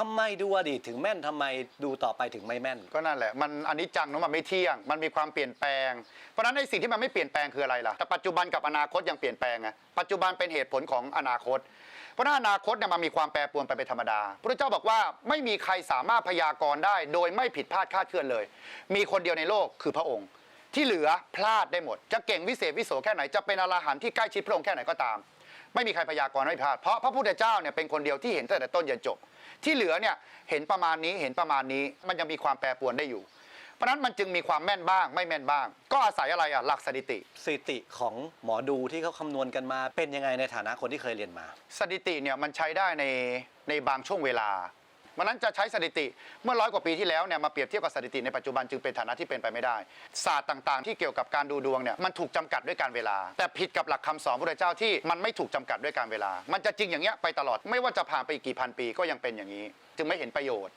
ทำไมดูอดีตถึงแม่นทำไมดูต่อไปถึงไม่แม่น ก็นั่นแหละมันอันนี้จังเนอะมันไม่เที่ยง มันมีความเปลี่ยนแปลง เพราะฉะนั้นในสิ่งที่มันไม่เปลี่ยนแปลงคืออะไรล่ะแต่ปัจจุบันกับอนาคตยังเปลี่ยนแปลงไงปัจจุบันเป็นเหตุผลของอนาคต เพราะนั้นอนาคตเนี่ยมันมีความแปรปรวนไปเป็นธรรมดา พระเจ้าบอกว่าไม่มีใครสามารถพยากรณ์ได้ โดยไม่ผิดพลาดคาดเคลื่อนเลย มีคนเดียวในโลกคือพระองค์ ที่เหลือพลาดได้หมด จะเก่งวิเศษวิโสแค่ไหนจะเป็นอรหันต์ที่ใกล้ชิดพระองค์แค่ไหนก็ตาม ไม่มีใครพยากรณ์ไม่พลาดเพราะพระพุทธเจ้าเนี่ยเป็นคนเดียวที่เห็นตั้งแต่ต้นยันจบ ที่เหลือเนี่ยเห็นประมาณนี้เห็นประมาณนี้มันยังมีความแปรปรวนได้อยู่ เพราะฉะนั้นมันจึงมีความแม่นบ้าง ไม่แม่นบ้าง ก็อาศัยอะไรอะหลักสถิติ สถิติของหมอดูที่เขาคำนวณกันมาเป็นยังไงในฐานะคนที่เคยเรียนมา สถิติเนี่ยมันใช้ได้ในในบางช่วงเวลา มันนั้นจะใช้สถิติเมื่อร้อยกว่าปีที่แล้วเนี่ยมาเปรียบเทียบกับสถิติในปัจจุบันจึงเป็นฐานะที่เป็นไปไม่ได้ ศาสตร์ต่างๆ ที่เกี่ยวกับการดูดวงเนี่ยมันถูกจำกัดด้วยการเวลา แต่ผิดกับหลักคำสอนพระเจ้าที่มันไม่ถูกจำกัดด้วยการเวลา มันจะจริงอย่างเงี้ยไปตลอดไม่ว่าจะผ่านไปกี่พันปีก็ยังเป็นอย่างนี้ จึงไม่เห็นประโยชน์